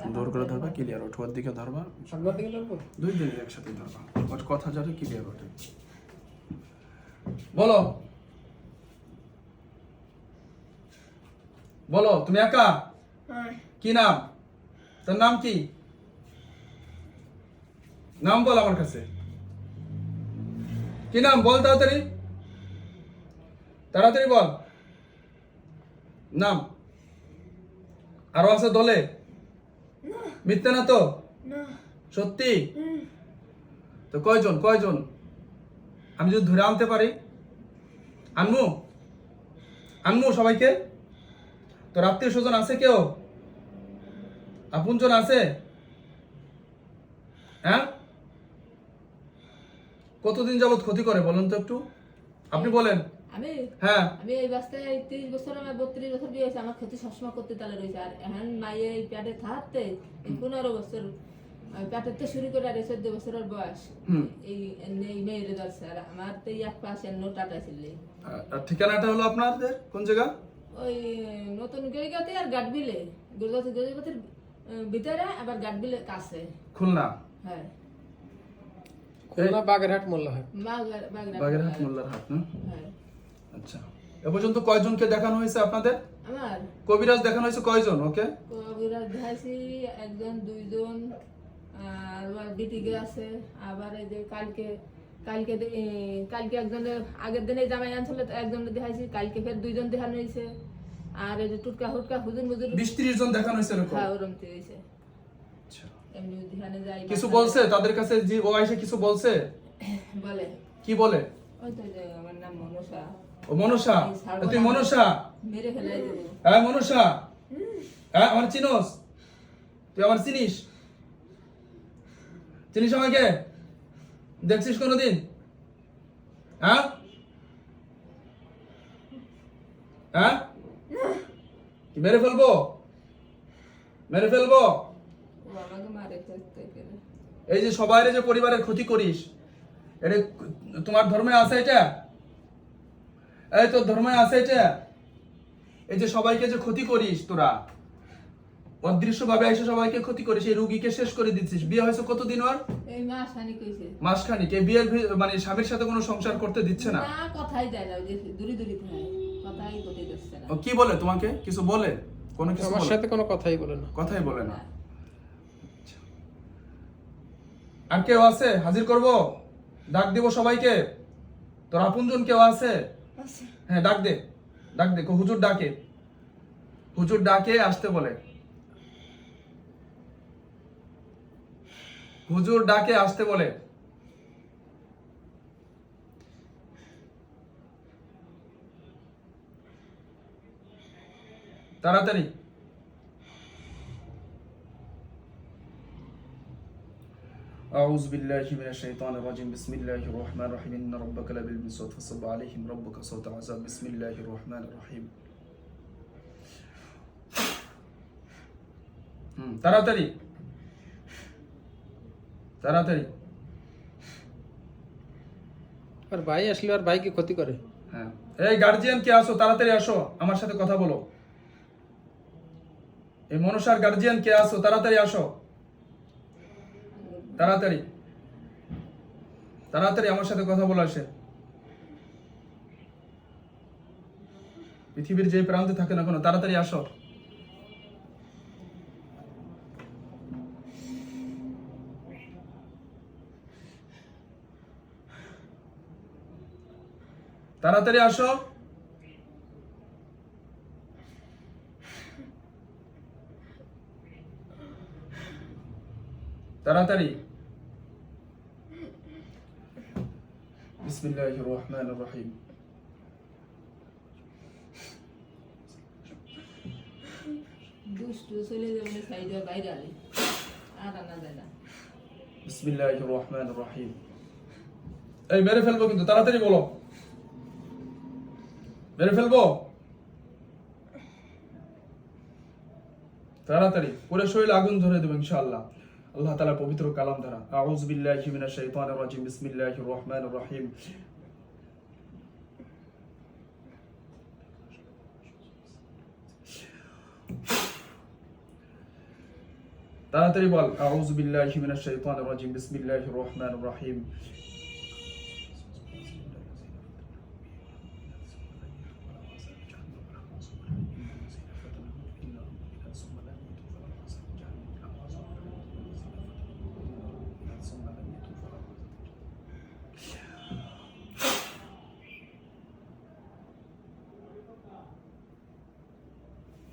সুন্দর করে ধরবা ক্লিয়ার ওঠে ওর দিকে ধরবা। সামনের দিকে ধরবো? দুই দিকে একসাথে ধরবা। ওর কথা যাতে ক্লিয়ার ওঠে। বলো। বলো তুমি একা? কি নাম? তোর নাম কি? নাম বল আমার কাছে। কি নাম? বল তাড়াতাড়ি। তাড়াতাড়ি বল। নাম। আরও আছে দলে? মিথ্যে না তো? সত্যি? তো কয়জন কয়জন? আমি যদি ধরে আনতে পারি? আনমু? আনমু সবাইকে? তো আত্মীয় স্বজন আছে কেউ? আপনজন আছে? হ্যাঁ? কতদিন যাবত ক্ষতি করে বলেন তো একটু? আপনি বলেন। আমি হ্যাঁ। আমি এই বাস্তায় তিরিশ বছর আমার বত্রিশ বছর বিয়ে হয়েছে আমার ক্ষতি সবসময় করতে তালে রয়েছে। আর এখন মাইয়ে এই প্যাটে থাকতে পনেরো বছর প্যাটের তো শুরু করে আর চোদ্দ বছরের বয়স। এই এই মেয়ের ধরছে। আর আমার তো এক পাশে নো টাটা ছিল। ঠিকানাটা হলো আপনাদের? কোন জায়গা? ওই নতুন গড়িগাতে আর গাডবিলে। গড়িগাতে গড়িগাতের ভিতরে আবার গাডবিলে কাছে। খুলনা? হ্যাঁ। খুলনা বাগেরহাট মোল্লাহাট বাগের- বাগেরহাট। মোল্লার হ্যাঁ। আচ্ছা। এ পর্যন্ত কয়জনকে দেখানো হয়েছে আপনাদের? আমার? কবিরাজ দেখানো হয়েছে কয়জন? ওকে। কবিরাজ দেখাইছি একজন দুইজন আর আবার বিটিকে আছে। আবার এই যে কালকে কালকে কালকে একজনের আগের দিনে জামাই আনছিল তো একজন দেখাইছি কালকে ফের দুইজন দেখানো হয়েছে। আর এই যে টুটকা হুটকা হুজুর মুজুর বিশ ত্রিশ জন দেখানো হয়েছে এরকম? হ্যাঁ ওরম তো হয়েছে। আচ্ছা। এমনি ধ্যানে যাই কিছু বলছে? তাদের কাছে যে ও এসে কিছু বলছে? বলে। কি বলে? ওই তো আমার নাম মনসা। ও মনসা তুই মনসা? হ্যাঁ মনসা? হ্যাঁ আমার চিনোস। তুই আমার চিনিস? চিনিস আমাকে? দেখছিস কোনোদিন? হ্যাঁ? হ্যাঁ? কি মেরে ফেলব? মেরে ফেলব? এই যে সবাই যে পরিবারের ক্ষতি করিস এটা তোমার ধর্মে আছে এটা? এই তোর ধর্মে আছে এটা? এই যে সবাইকে যে ক্ষতি করিস তোরা অদৃশ্য ভাবে এসে সবাইকে ক্ষতি করিস এই রুগীকে শেষ করে দিচ্ছিস। বিয়ে হয়েছে কতদিন ওর? মাসখানিক এই বিয়ের মানে স্বামীর সাথে কোনো সংসার করতে দিচ্ছে না? কথাই দেয় না যে দূরে দূরে থাকে কথাই করতে দিচ্ছে না। ও কি বলে তোমাকে? কিছু বলে? কোনো কিছু আমার বলে? সাথে কোনো কথাই বলে না। কথাই বলে না। আর কেউ আছে? হাজির করব? ডাক দিব সবাইকে। তোর আপনজন কেউ আছে? হ্যাঁ ডাক দে ডাক দে হুজুর ডাকে। হুজুর ডাকে, আসতে বলে। হুজুর ডাকে, আসতে বলে। তাড়াতাড়ি। أعوذ بالله من الشيطان الرجيم بسم الله الرحمن الرحيم إن ربك لبالمرصاد فصب عليهم ربك صوت عذاب بسم الله الرحمن الرحيم হুম তাড়াতাড়ি তাড়াতাড়ি আর ভাই আসলে আর ভাইকে ক্ষতি করে হ্যাঁ এই গার্জিয়ান কে আসো তাড়াতাড়ি আসো আমার সাথে কথা বলো এই মনসার গার্জিয়ান কে আসো তাড়াতাড়ি আসো তাড়াতাড়ি। তাড়াতাড়ি আমার সাথে কথা বলো আসে পৃথিবীর যে প্রান্তে থাকে না কোনো, তাড়াতাড়ি আসো। তাড়াতাড়ি আসো। তাড়াতাড়ি। আলি আর আনা যায় না বিসমিল্লাহির রহমানির রহিম এই মেরে ফেলব কিন্তু তাড়াতাড়ি বলো মেরে ফেলব তাড়াতাড়ি পুরো শরীরে আগুন ধরে দেবো ইনশাআল্লাহ আল্লাহ তালা পবিত্র কালাম দ্বারা। আউজবিল্লাহ শৈতান রাজিম। বিসমিল্লাহ রহমান রহিম। তাড়াতাড়ি বল। আউজবিল্লাহ শৈতান রাজিম। বিসমিল্লাহ রহমান রহিম।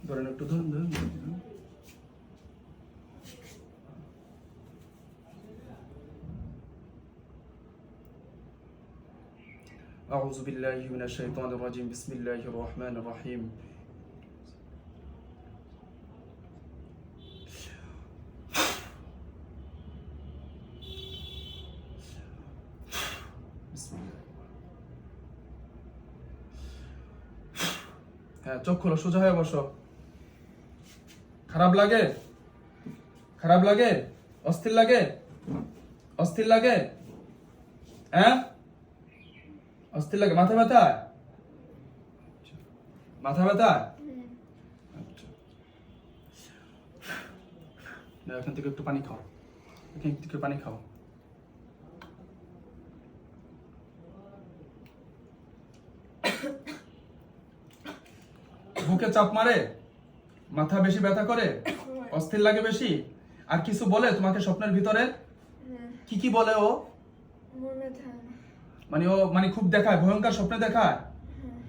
ধরেন একটু ধরুন ধরুন ধরুন, ধরুন। أعوذ بالله من الشيطان الرجيم بسم الله الرحمن الرحيم بسم الله হ্যাঁ চোখ খোলো সোজা হয়ে বসো খারাপ লাগে? খারাপ লাগে? অস্থির লাগে? অস্থির লাগে? হ্যাঁ? অস্থির লাগে। মাথা ব্যথা? মাথা ব্যথা। এখান থেকে একটু পানি খাও। এখান থেকে পানি খাও। বুকে চাপ মারে? মাথা বেশি ব্যথা করে? অস্থির লাগে বেশি? আর কিছু বলে তোমাকে স্বপ্নের ভিতরে? কি কি বলে ও? মনে ও মানে খুব দেখায় ভয়ঙ্কর স্বপ্নে দেখায়?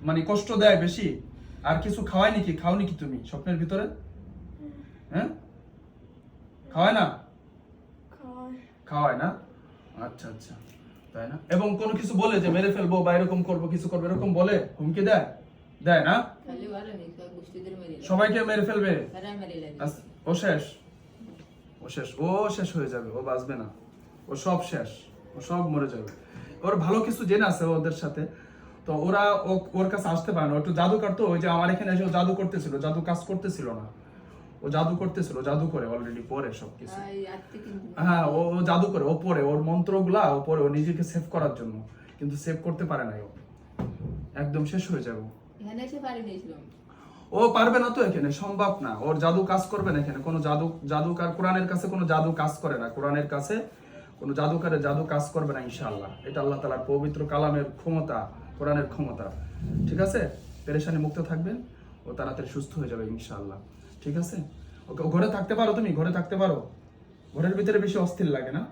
মানে কষ্ট দেয় বেশি? আর কিছু খাওয়ায় নাকি? খাও নাকি তুমি স্বপ্নের ভিতরে? হ্যাঁ। খাওয়ায় না? খাওয়ায় না? আচ্ছা আচ্ছা। তাই না? এবং কোনো কিছু বলে যে মেরে ফেলব বা এরকম করব কিছু করব এরকম বলে? হুমকি দেয়? দেয় না? সবাইকে মেরে ফেলবে? লাগে আস- ও শেষ? ও শেষ ও শেষ হয়ে যাবে ও বাঁচবে না। ও সব শেষ ও সব মরে যাবে। ওর ভালো কিছু জেনে আছে ওদের সাথে। তো ওরা ওর কাছে আসতে পারে না। একটু জাদু করতো ওই যে আমার এখানে এসে ও জাদু করতেছিল জাদু কাজ করতেছিল না। ও জাদু করতেছিল জাদু করে অলরেডি পরে সব কিছু। আর এই আত্মে কিন্তু হ্যাঁ ও জাদু করে ও পরে ওর মন্ত্রগুলা ও পরে ও নিজেকে সেভ করার জন্য। কিন্তু সেভ করতে পারে না ও। একদম শেষ হয়ে যাবে। ও পারবে না তো এখানে, সম্ভব না। ওর জাদু কাজ করবে না এখানে। কোনো জাদু, জাদুকার, কোরআনের কাছে কোনো জাদু কাজ করে না। কোরআনের কাছে কোনো জাদুকারের জাদু কাজ করবে না, ইনশাআল্লাহ। এটা আল্লাহ তালার পবিত্র কালামের ক্ষমতা, কোরআনের ক্ষমতা। ঠিক আছে? পেরেশানি মুক্ত থাকবেন ও তাড়াতাড়ি সুস্থ হয়ে যাবে, ইনশাআল্লাহ। ঠিক আছে? ওকে ঘরে থাকতে পারো তুমি? ঘরে থাকতে পারো? ঘরের ভিতরে বেশি অস্থির লাগে না?